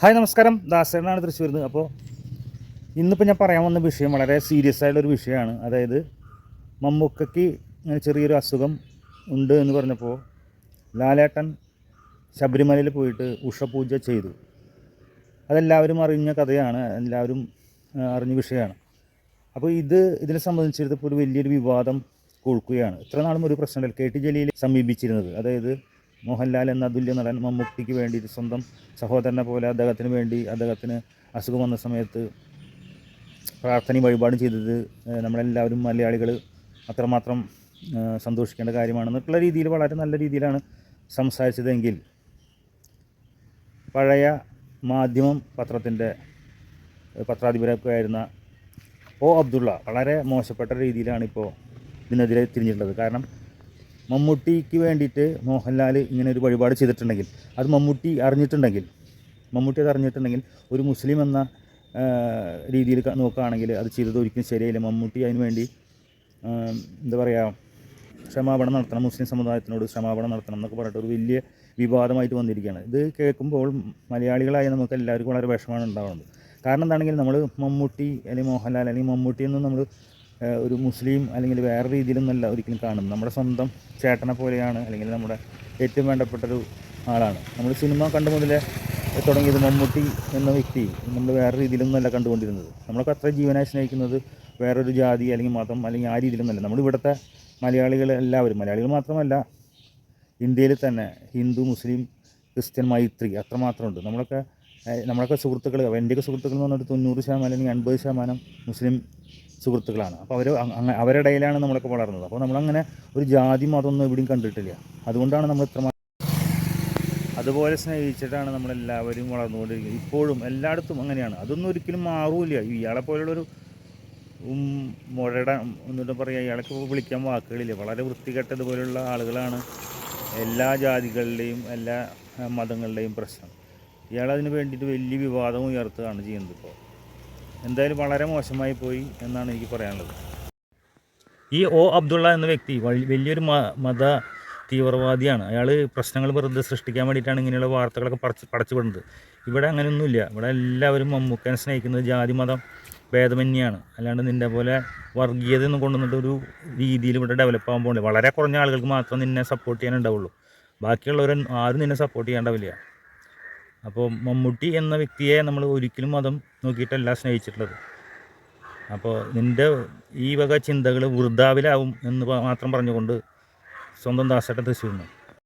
Hi നമസ്കാരം. ദാസേനാണ് തൃശ്ശൂരിൽ നിന്ന് അപ്പോൾ ഇന്നിപ്പോൾ ഞാൻ പറയാൻ വന്ന വിഷയം വളരെ സീരിയസ് ആയിട്ടുള്ളൊരു വിഷയമാണ്. അതായത് മമ്മൂക്കയ്ക്ക് ഇങ്ങനെ ചെറിയൊരു അസുഖം ഉണ്ട് എന്ന് പറഞ്ഞപ്പോൾ ലാലേട്ടൻ ശബരിമലയിൽ പോയിട്ട് ഉഷപൂജ ചെയ്തു. അതെല്ലാവരും അറിഞ്ഞ കഥയാണ് എല്ലാവരും അറിഞ്ഞ വിഷയമാണ്. അപ്പോൾ ഇത് ഇതിനെ സംബന്ധിച്ചിടത്തപ്പോൾ ഒരു വലിയൊരു വിവാദം കൊഴുക്കുകയാണ് ഇത്ര നാളും ഒരു പ്രശ്നമല്ല. കെ ടി ജലീൽ സമീപിച്ചിരുന്നത്. അതായത് മോഹൻലാൽ എന്ന അതുല്യ നടൻ മമ്മൂട്ടിക്ക് വേണ്ടി സ്വന്തം സഹോദരനെ പോലെ അദ്ദേഹത്തിന് വേണ്ടി അദ്ദേഹത്തിന് അസുഖം വന്ന സമയത്ത് പ്രാർത്ഥനയും വഴിപാടും ചെയ്തത് നമ്മളെല്ലാവരും മലയാളികൾ അത്രമാത്രം സന്തോഷിക്കേണ്ട കാര്യമാണെന്നുള്ള രീതിയിൽ വളരെ നല്ല രീതിയിലാണ് സംസാരിച്ചതെങ്കിൽ പഴയ മാധ്യമം പത്രത്തിന്റെ പത്രാധിപരൊക്കെ ആയിരുന്ന ഒ അബ്ദുള്ള വളരെ മോശപ്പെട്ട രീതിയിലാണ് ഇപ്പോൾ ഇതിനെതിരെ തിരിഞ്ഞിട്ടുള്ളത്. കാരണം മമ്മൂട്ടിക്ക് വേണ്ടിയിട്ട് മോഹൻലാൽ ഇങ്ങനെ ഒരു വഴിപാട് ചെയ്തിട്ടുണ്ടെങ്കിൽ അത് മമ്മൂട്ടി അറിഞ്ഞിട്ടുണ്ടെങ്കിൽ മമ്മൂട്ടി അത് അറിഞ്ഞിട്ടുണ്ടെങ്കിൽ ഒരു മുസ്ലിം എന്ന രീതിയിൽ നോക്കുകയാണെങ്കിൽ അത് ചെയ്തത് ഒരിക്കലും ശരിയല്ല മമ്മൂട്ടി അതിന് വേണ്ടി എന്താ പറയുക ക്ഷമാപണം നടത്തണം. മുസ്ലിം സമുദായത്തിനോട് ക്ഷമാപണം നടത്തണം എന്നൊക്കെ പറഞ്ഞിട്ട് ഒരു വലിയ വിവാദമായിട്ട് വന്നിരിക്കുകയാണ്. ഇത് കേൾക്കുമ്പോൾ മലയാളികളായ നമുക്ക് എല്ലാവർക്കും വളരെ വിഷമമാണ് ഉണ്ടാകുന്നത് കാരണം എന്താണെങ്കിൽ നമ്മൾ മമ്മൂട്ടി അല്ലെങ്കിൽ മോഹൻലാൽ അല്ലെങ്കിൽ മമ്മൂട്ടി എന്നും നമ്മൾ ഒരു മുസ്ലിം അല്ലെങ്കിൽ വേറെ രീതിയിലൊന്നല്ല ഒരിക്കലും കാണുന്നത്. നമ്മുടെ സ്വന്തം ചേട്ടനെ പോലെയാണ് അല്ലെങ്കിൽ നമ്മുടെ ഏറ്റവും വേണ്ടപ്പെട്ടൊരു ആളാണ്. നമ്മൾ സിനിമ കണ്ടു മുതലേ തുടങ്ങിയത് മമ്മൂട്ടി എന്ന വ്യക്തി. നമ്മൾ വേറെ രീതിയിലൊന്നുമല്ല കണ്ടുകൊണ്ടിരുന്നത്. നമ്മളൊക്കെ അത്ര ജീവനായി സ്നേഹിക്കുന്നത് വേറൊരു ജാതി അല്ലെങ്കിൽ മതം അല്ലെങ്കിൽ ആ രീതിയിലൊന്നുമല്ല നമ്മൾ ഇവിടുത്തെ മലയാളികൾ എല്ലാവരും മലയാളികൾ മാത്രമല്ല ഇന്ത്യയിൽ തന്നെ ഹിന്ദു മുസ്ലിം ക്രിസ്ത്യൻ മൈത്രി അത്രമാത്രമുണ്ട്. നമ്മളൊക്കെ നമ്മളൊക്കെ സുഹൃത്തുക്കൾ എന്റെയൊക്കെ സുഹൃത്തുക്കൾ എന്ന് പറഞ്ഞിട്ട് തൊണ്ണൂറ് ശതമാനം അല്ലെങ്കിൽ എൺപത് ശതമാനം മുസ്ലിം സുഹൃത്തുക്കളാണ്. അപ്പോൾ അവർ അവരുടെ ഇടയിലാണ് നമ്മളൊക്കെ വളർന്നത്. അപ്പോൾ നമ്മളങ്ങനെ ഒരു ജാതി മതമൊന്നും എവിടെയും കണ്ടിട്ടില്ല. അതുകൊണ്ടാണ് നമ്മൾ ഇത്ര അതുപോലെ സ്നേഹിച്ചിട്ടാണ് നമ്മളെല്ലാവരും വളർന്നുകൊണ്ടിരിക്കുന്നത്. ഇപ്പോഴും എല്ലായിടത്തും അങ്ങനെയാണ്. അതൊന്നും ഒരിക്കലും മാറൂല ഇയാളെ പോലുള്ളൊരു ഉം, മുരട എന്നിട്ട് പറയുക ഇയാൾക്ക് വിളിക്കാൻ വാക്കുകളില്ല. വളരെ വൃത്തികെട്ടതുപോലുള്ള ആളുകളാണ് എല്ലാ ജാതികളുടെയും എല്ലാ മതങ്ങളുടെയും പ്രശ്നം. ഇയാളതിന് വേണ്ടിയിട്ട് വലിയ വിവാദം ഉയർത്തുകയാണ് ചെയ്യുന്നത് ഇപ്പോൾ എന്തായാലും വളരെ മോശമായി പോയി എന്നാണ് എനിക്ക് പറയാനുള്ളത്. ഈ ഒ അബ്ദുള്ള എന്ന വ്യക്തി വലിയൊരു മത തീവ്രവാദിയാണ്. അയാൾ പ്രശ്നങ്ങൾ വെറുതെ സൃഷ്ടിക്കാൻ വേണ്ടിയിട്ടാണ് ഇങ്ങനെയുള്ള വാർത്തകളൊക്കെ പടച്ച് പടച്ചുവിടുന്നത്. ഇവിടെ അങ്ങനെയൊന്നുമില്ല. ഇവിടെ എല്ലാവരും മമ്മൂക്കനെ സ്നേഹിക്കുന്നത് ജാതി മതം ഭേദമന്യാണ്. അല്ലാണ്ട് നിന്റെ പോലെ വർഗീയത എന്ന് ഒരു രീതിയിൽ ഇവിടെ ഡെവലപ്പ് ആകാൻ പോകുന്നില്ല വളരെ കുറഞ്ഞ ആളുകൾക്ക് മാത്രം നിന്നെ സപ്പോർട്ട് ചെയ്യാനുണ്ടാവുള്ളൂ. ഉണ്ടാവുള്ളൂ ബാക്കിയുള്ളവർ ആരും നിന്നെ സപ്പോർട്ട് ചെയ്യാണ്ടാവില്ല. അപ്പോൾ മമ്മൂട്ടി എന്ന വ്യക്തിയെ നമ്മൾ ഒരിക്കലും മതം നോക്കിയിട്ടല്ല സ്നേഹിച്ചിട്ടുള്ളത്. അപ്പോൾ നിന്റെ ഈ വക ചിന്തകൾ വൃദ്ധാവിലാവും എന്ന് മാത്രം പറഞ്ഞുകൊണ്ട് സ്വന്തം ദാസേട്ടൻ തൃശ്ശൂരിൽ നിന്ന്.